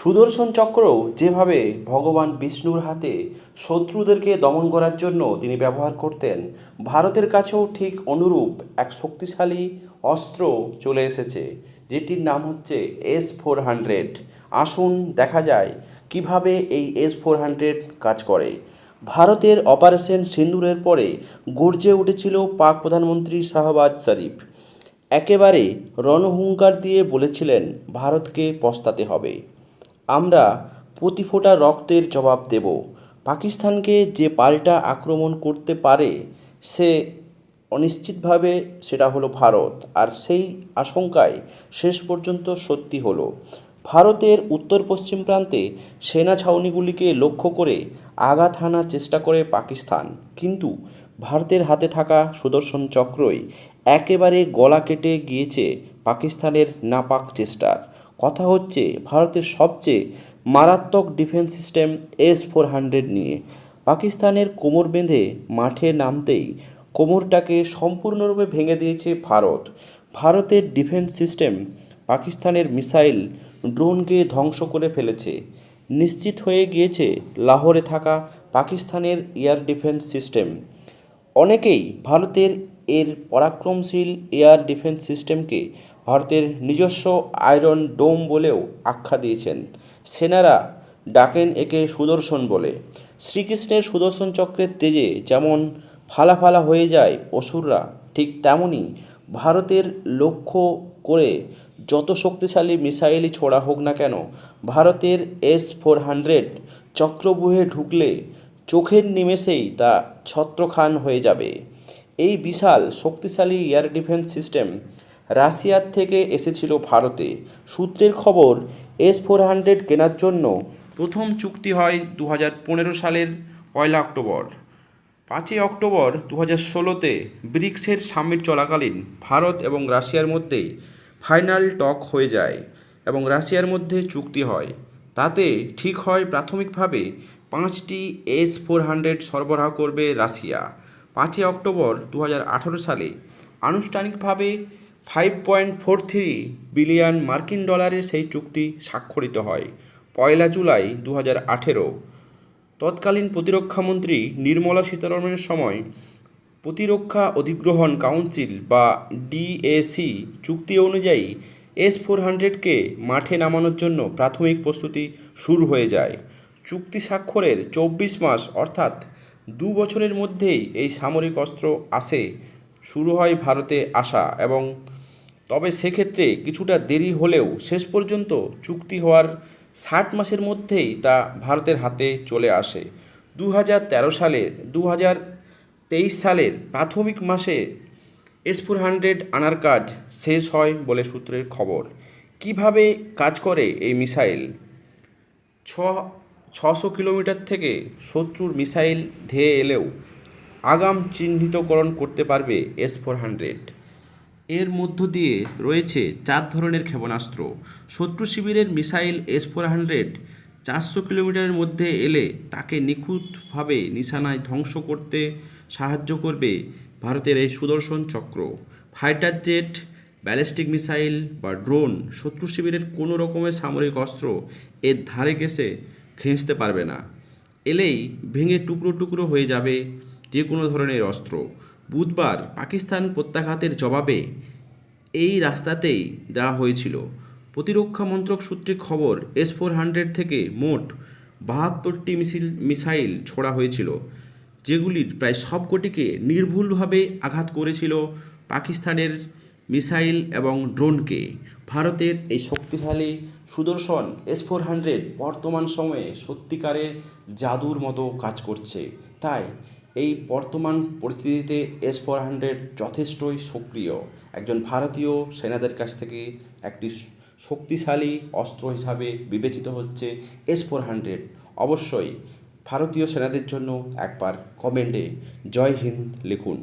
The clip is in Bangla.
সুদর্শন চক্র যেভাবে ভগবান বিষ্ণুর হাতে শত্রুদেরকে দমন করার জন্য তিনি ব্যবহার করতেন, ভারতের কাছেও ঠিক অনুরূপ এক শক্তিশালী অস্ত্র চলে এসেছে, যেটির নাম হচ্ছে এস ফোর হান্ড্রেড আসুন দেখা যায় কীভাবে এই এস ফোর হান্ড্রেড কাজ করে। ভারতের অপারেশন সিন্দুরের পরে গর্জে উঠেছিল পাক প্রধানমন্ত্রী শাহবাজ শরীফ। একেবারে রণহুঙ্কার দিয়ে বলেছিলেন, ভারতকে পস্তাতে হবে। আমরা প্রতি ফোঁটা রক্তের জবাব দেব। পাকিস্তানকে যে পাল্টা আক্রমণ করতে পারে, সে অনিশ্চিতভাবে সেটা হলো ভারত। আর সেই আশঙ্কায় শেষ পর্যন্ত সত্যি হলো। ভারতের উত্তর পশ্চিম প্রান্তে সেনা ছাউনিগুলিকে লক্ষ্য করে আঘাত হানার চেষ্টা করে পাকিস্তান। কিন্তু ভারতের হাতে থাকা সুদর্শন চক্রই একেবারে গলা কেটে গিয়েছে পাকিস্তানের নাপাক চেষ্টার। কথা হচ্ছে, ভারতের সবচেয়ে মারাত্মক defence system S four hundred নিয়ে। পাকিস্তানের কোমর বেঁধে মাঠে নামতেই কোমরটাকে সম্পূর্ণরূপে ভেঙে দিয়েছে ভারত। ভারতের ডিফেন্স সিস্টেম পাকিস্তানের মিসাইল ড্রোনকে ধ্বংস করে ফেলেছে। নিশ্চিত হয়ে গিয়েছে লাহোরে থাকা পাকিস্তানের এয়ার ডিফেন্স সিস্টেম। অনেকেই ভারতের এর পরাক্রমশীল এয়ার ডিফেন্স সিস্টেমকে ভারতের নিজস্ব আয়রন ডোম বলেও আখ্যা দিয়েছেন। সেনারা ডাকেন একে সুদর্শন বলে। শ্রীকৃষ্ণের সুদর্শন চক্রের তেজে যেমন ফালা ফালা হয়ে যায় অসুররা, ঠিক তেমনই ভারতের লক্ষ্য করে যত শক্তিশালী মিসাইলই ছোড়া হোক না কেন, ভারতের এস ফোর হান্ড্রেড চক্রবুহে ঢুকলে চোখের নিমেষেই তা ছত্রখান হয়ে যাবে। এই বিশাল শক্তিশালী এয়ার ডিফেন্স সিস্টেম রাশিয়ার থেকে এসেছিল ভারতে। সূত্রের খবর, এস ফোর হান্ড্রেড কেনার জন্য প্রথম চুক্তি হয় দু হাজার পনেরো সালের পয়লা অক্টোবর। পাঁচই অক্টোবর দু হাজার ষোলোতে ব্রিক্সের সামিট চলাকালীন ভারত এবং রাশিয়ার মধ্যে ফাইনাল টক হয়ে যায় এবং রাশিয়ার মধ্যে চুক্তি হয়। তাতে ঠিক হয় প্রাথমিকভাবে পাঁচটি এস ফোর হান্ড্রেড সরবরাহ করবে রাশিয়া। পাঁচই অক্টোবর দু হাজার আঠারো সালে আনুষ্ঠানিকভাবে five point four three billion মার্কিন ডলারের সেই চুক্তি স্বাক্ষরিত হয়, পয়লা জুলাই দু হাজার আঠেরো। তৎকালীন প্রতিরক্ষামন্ত্রী নির্মলা সীতারমণের সময় প্রতিরক্ষা অধিগ্রহণ কাউন্সিল বা ডিএসি চুক্তি অনুযায়ী এস ফোর হান্ড্রেডকে মাঠে নামানোর জন্য প্রাথমিক প্রস্তুতি শুরু হয়ে যায়। চুক্তি স্বাক্ষরের চব্বিশ মাস অর্থাৎ দু বছরের মধ্যেই এই সামরিক অস্ত্র আসে, শুরু হয় ভারতে আসা এবং তবে সেক্ষেত্রে কিছুটা দেরি হলেও শেষ পর্যন্ত চুক্তি হওয়ার ষাট মাসের মধ্যেই তা ভারতের হাতে চলে আসে। দু হাজার তেরো সালে দু সালের প্রাথমিক মাসে এস ফোর হান্ড্রেড আনার কাজ শেষ হয় বলে সূত্রের খবর। কীভাবে কাজ করে এই মিসাইল? ছ, ছশো কিলোমিটার থেকে শত্রুর মিসাইল ধেয়ে এলেও আগাম চিহ্নিতকরণ করতে পারবে এস ফোর হান্ড্রেড এর মধ্য দিয়ে রয়েছে চার ধরনের ক্ষেপণাস্ত্র। শত্রু শিবিরের মিসাইল এস ফোর হান্ড্রেড চারশো কিলোমিটারের মধ্যে এলে তাকে নিখুঁতভাবে নিশানায় ধ্বংস করতে সাহায্য করবে ভারতের এই Sudarshan Chakra. Fighter jet, ballistic missile বা ড্রোন শত্রু শিবিরের কোনো রকমের সামরিক অস্ত্র এর ধারে ঘেঁষে খেঁচতে পারবে না। এলেই ভেঙে টুকরো টুকরো হয়ে যাবে যে কোনো ধরনের অস্ত্র। বুধবার পাকিস্তান প্রত্যাঘাতের জবাবে এই রাস্তাতেই দেওয়া হয়েছিল। প্রতিরক্ষা মন্ত্রক সূত্রে খবর এস ফোর হান্ড্রেড থেকে মোট বাহাত্তরটি মিছিল, মিসাইল ছোড়া হয়েছিল, যেগুলির প্রায় সবকটিকে নির্ভুলভাবে আঘাত করেছিল পাকিস্তানের মিসাইল এবং ড্রোনকে। ভারতের এই শক্তিশালী সুদর্শন এস ফোর হান্ড্রেড বর্তমান সময়ে সত্যিকারের জাদুর মতো কাজ করছে। তাই এই বর্তমান পরিস্থিতিতে এস ফোর হান্ড্রেড যথেষ্টই সক্রিয়। একজন ভারতীয় সেনাদের কাছ থেকে একটি শক্তিশালী অস্ত্র হিসাবে বিবেচিত হচ্ছে এস ফোর হান্ড্রেড অবশ্যই ভারতীয় সেনাদের জন্য একবার কমেন্টে জয় হিন্দ লিখুন।